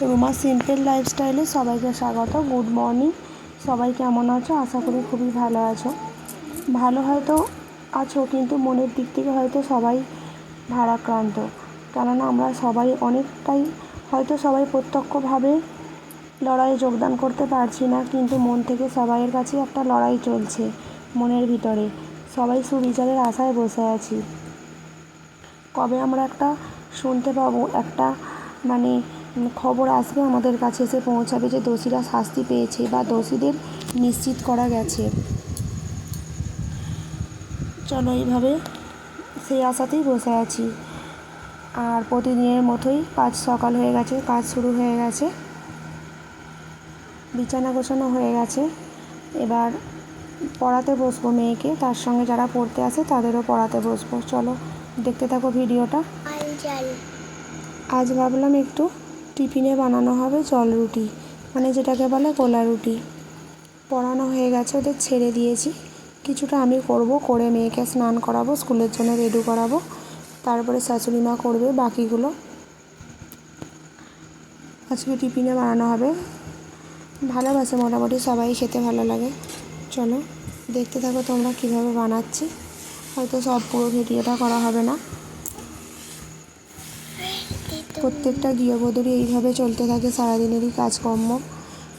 Ruma simple লাইফস্টাইলে সবাইকে স্বাগত, গুড মর্নিং। সবাই কেমন আছো? আশা করি খুবই ভালো আছো। ভালো হয়তো আছো, কিন্তু মনের দিক থেকে হয়তো সবাই ভারাক্রান্ত। কেননা আমরা সবাই অনেকটাই হয়তো সবাই প্রত্যক্ষভাবে লড়াইয়ে যোগদান করতে পারছি না, কিন্তু মন থেকে সবাইয়ের কাছে একটা লড়াই চলছে মনের ভিতরে। সবাই সুবিচারের আশায় বসে আছি। কবে আমরা একটা শুনতে পাবো, একটা মানে খবর আসবে আমাদের কাছে এসে পৌঁছাবে যে দোষীরা শাস্তি পেয়েছে বা দোষীদের নিশ্চিত করা গেছে। চলো এইভাবে সেই আশাতেই বসে আছি। আর প্রতিদিনের মতোই কাজ সকাল হয়ে গেছে কাজ শুরু হয়ে গেছে। বিছানা গোছানো হয়ে গেছে। এবার পড়াতে বসবো মেয়েকে তার সঙ্গে যারা পড়তে আসে তাদেরও পড়াতে বসবো। চলো দেখতে থাকো ভিডিওটা। আজ ভাবলাম একটু টিফিনে বানানো হবে জল রুটি মানে যেটাকে বলে গোলা রুটি। পড়ানো হয়ে গেছে, ওদের ছেড়ে দিয়েছি। কিছুটা আমি করব, করে মেয়েকে স্নান করাবো, স্কুলের জন্য রেডি করাবো। তারপরে শাশুড়ি মা করবে বাকিগুলো। আজকে টিফিনে বানানো হবে। ভালোবাসে মোটামুটি, সবাই খেতে ভালো লাগে। চলো, দেখতে থাকো তোমরা কীভাবে বানাচ্ছি। হয়তো সব পুরো ভিডিওটা করা হবে না। প্রত্যেকটা গৃহবধূরই এইভাবে চলতে থাকে সারাদিনেরই কাজকর্ম।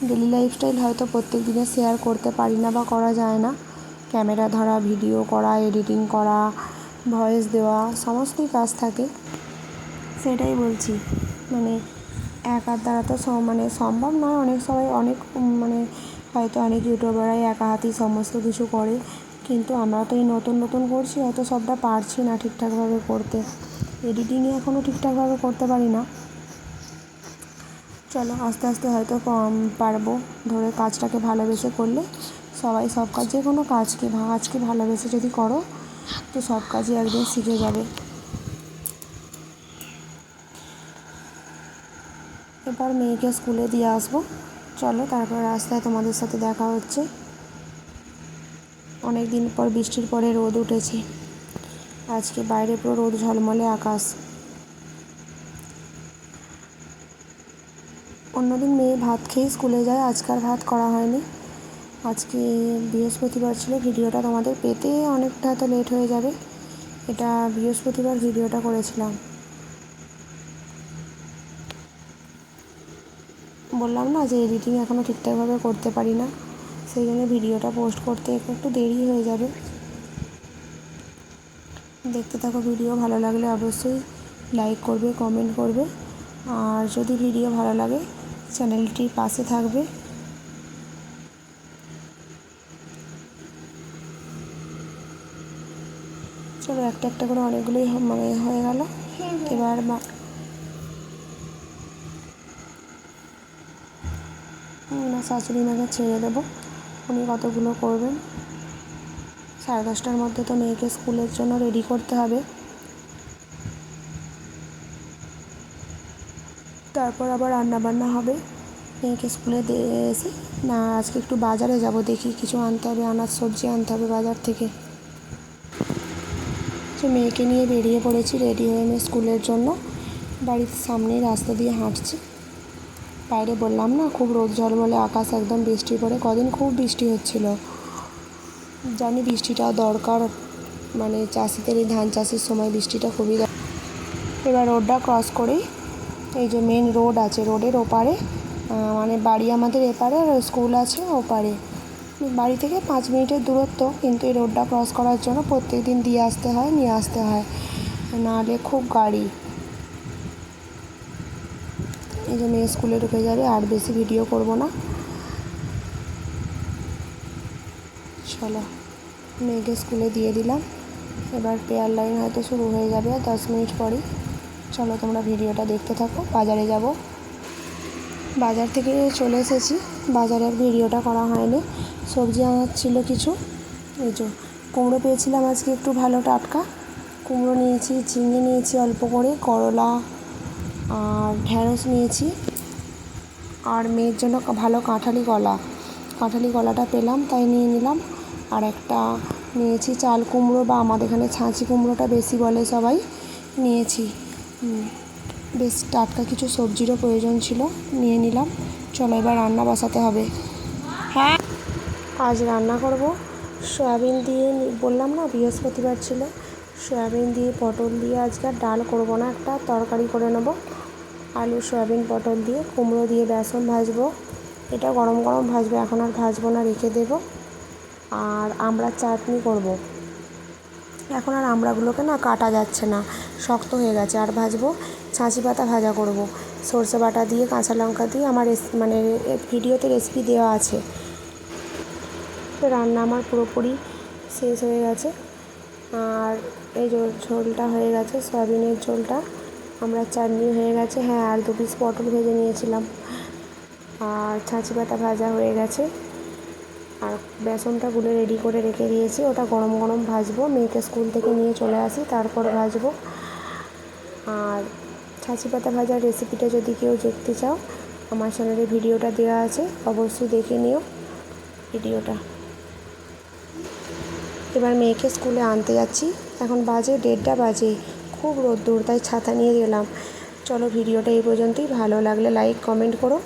ডেলি লাইফস্টাইল হয়তো প্রত্যেক দিনে শেয়ার করতে পারি না বা করা যায় না। ক্যামেরা ধরা, ভিডিও করা, এডিটিং করা, ভয়েস দেওয়া, সমস্তই কাজ থাকে। সেটাই বলছি। মানে একার দ্বারা তো মানে সম্ভব নয়। অনেক সবাই অনেক মানে হয়তো অনেক ইউটিউবাররাই একা হাতেই সমস্ত কিছু করে। কিন্তু আমরা তো এই নতুন নতুন করছি, হয়তো সবটা পারছি না ঠিকঠাকভাবে করতে। এডিটিংই এখনও ঠিকঠাকভাবে করতে পারি না। চলো, আস্তে আস্তে হয়তো কম পারব। ধরে কাজটাকে ভালোবেসে করলে সবাই সব কাজ, যে কোনো কাজকে কাজকে ভালোবেসে যদি করো, তো সব কাজই একদিন শিখে যাবে। এবার মেয়েকে স্কুলে দিয়ে আসব। চলো, তারপর রাস্তায় তোমাদের সাথে দেখা হচ্ছে। অনেক দিন পর বৃষ্টির পরে রোদ উঠেছে। আজকে বাইরে পুরো রোদ ঝলমলে আকাশ। অন্যদিন মেয়ে ভাত খেয়ে স্কুলে যায় আজকাল ভাত করা হয়নি। আজকে বৃহস্পতিবার ছিল, ভিডিওটা তোমাদের পেতে অনেকটা হয়তো লেট হয়ে যাবে। এটা বৃহস্পতিবার ভিডিওটা করেছিলাম। বললাম না যে এডিটিং এখনও ঠিকঠাকভাবে করতে পারি না, সেই জন্য ভিডিওটা পোস্ট করতে একটু দেরি হয়ে যাবে। দেখতে থাকো ভিডিও, ভালো লাগলে অবশ্যই লাইক করবে কমেন্ট করবে। আর যদি ভিডিও ভালো লাগে, চ্যানেলটির পাশে থাকবে। চলো একটা একটা করে অনেকগুলোই মানে হয়ে গেল। এবার শাশুড়ি মাকে ছেড়ে দেবো। উনি কতগুলো করবেন? সাড়ে দশটার মধ্যে তো মেয়েকে স্কুলের জন্য রেডি করতে হবে। তারপর আবার রান্না বান্না হবে। মেয়েকে স্কুলে এসে, না, আজকে একটু বাজারে যাব, দেখি কিছু আনতে হবে, আনাজ সবজি আনতে হবে বাজার থেকে। তো মেয়েকে নিয়ে বেরিয়ে পড়েছি রেডি হয়ে মেয়ে স্কুলের জন্য। বাড়ির সামনেই রাস্তা দিয়ে হাঁটছি। বাইরে বললাম, না, খুব রোদ ঝলমলে, আকাশ একদম বৃষ্টি পড়ে। কদিন খুব বৃষ্টি হচ্ছিল। জানি বৃষ্টিটাও দরকার মানে চাষিদের এই ধান চাষের সময় বৃষ্টিটা খুবই দরকার এবার রোডটা ক্রস করেই এই যে মেন রোড আছে রোডের ওপারে মানে বাড়ি আমাদের এপারে আর স্কুল আছে ওপারে। বাড়ি থেকে পাঁচ মিনিটের দূরত্ব, কিন্তু এই রোডটা ক্রস করার জন্য প্রত্যেক দিন দিয়ে আসতে হয়, নিয়ে আসতে হয়। নাহলে খুব গাড়ি। এই যে মেয়ে স্কুলে ঢুকে যাবে, আর বেশি ভিডিও করব না। চলো। মেয়েকে স্কুলে দিয়ে দিলাম। এবার পেয়ার লাইন হয়তো শুরু হয়ে যাবে দশ মিনিট পরেই। চলো তোমরা ভিডিওটা দেখতে থাকো, বাজারে যাব। বাজার থেকে চলে এসেছি। বাজারের ভিডিওটা করা হয়নি। সবজি আনার ছিল কিছু। এই যে, কুমড়ো পেয়েছিলাম আজকে একটু ভালো টাটকা। কুমড়ো নিয়েছি ঝিঙে নিয়েছি অল্প করে, করলা আর ঢ্যাঁড়স নিয়েছি। আর মেয়ের জন্য ভালো কাঁঠালি কলা। কাঁঠালি কলাটা পেলাম, তাই নিয়ে নিলাম। আর একটা নিয়েছি চাল কুমড়ো বা আমাদের এখানে ছাঁচি কুমড়োটা বেশি বলে সবাই। নিয়েছি। বেশ টাটকা কিছু সবজিরও প্রয়োজন ছিল, নিয়ে নিলাম। চলো এবার রান্না বসাতে হবে। হ্যাঁ আজ রান্না করব। সয়াবিন দিয়ে বললাম না বৃহস্পতিবার ছিল। সয়াবিন দিয়ে পটল দিয়ে আজকে আর ডাল করব না, একটা তরকারি করে নেব। আলু, সয়াবিন, পটল দিয়ে, কুমড়ো দিয়ে বেসন ভাজবো। এটা গরম গরম ভাজবো, এখন আর ভাজবো না, রেখে দেবো। আর আমরা চাটনি করব। এখন আর আমড়াগুলোকে না কাটা যাচ্ছে না, শক্ত হয়ে গেছে। আর ভাজবো, ছাঁচি পাতা ভাজা করব। সর্ষে বাটা দিয়ে, কাঁচা লঙ্কা দিয়ে আমার মানে ভিডিওতে রেসিপি দেওয়া আছে। তো রান্না আমার পুরোপুরি শেষ হয়ে গেছে। আর এই ঝোল ঝোলটা হয়ে গেছে, সয়াবিনের ঝোলটা। আমরা চাটনি হয়ে গেছে। হ্যাঁ আর দু পিস পটল ভেজে নিয়েছিলাম। আর ছাঁচি পাতা ভাজা হয়ে গেছে। আর বেসনটা গুলে রেডি করে রেখে দিয়েছি। ওটা গরম গরম ভাজবো। মেয়েকে স্কুল থেকে নিয়ে চলে আসি, তারপর ভাজবো। আর ছাঁচি পাতা ভাজার রেসিপিটা যদি কেউ দেখতে চাও, আমার চ্যানেলে ভিডিওটা দেওয়া আছে, অবশ্যই দেখে নিও ভিডিওটা। এবার মেয়েকে স্কুলে আনতে যাচ্ছি। এখন বাজে দেড়টা বাজে, খুব রোদ্দুর, তাই ছাতা নিয়ে গেলাম। চলো ভিডিওটা এই পর্যন্তই। ভালো লাগলে লাইক কমেন্ট করো।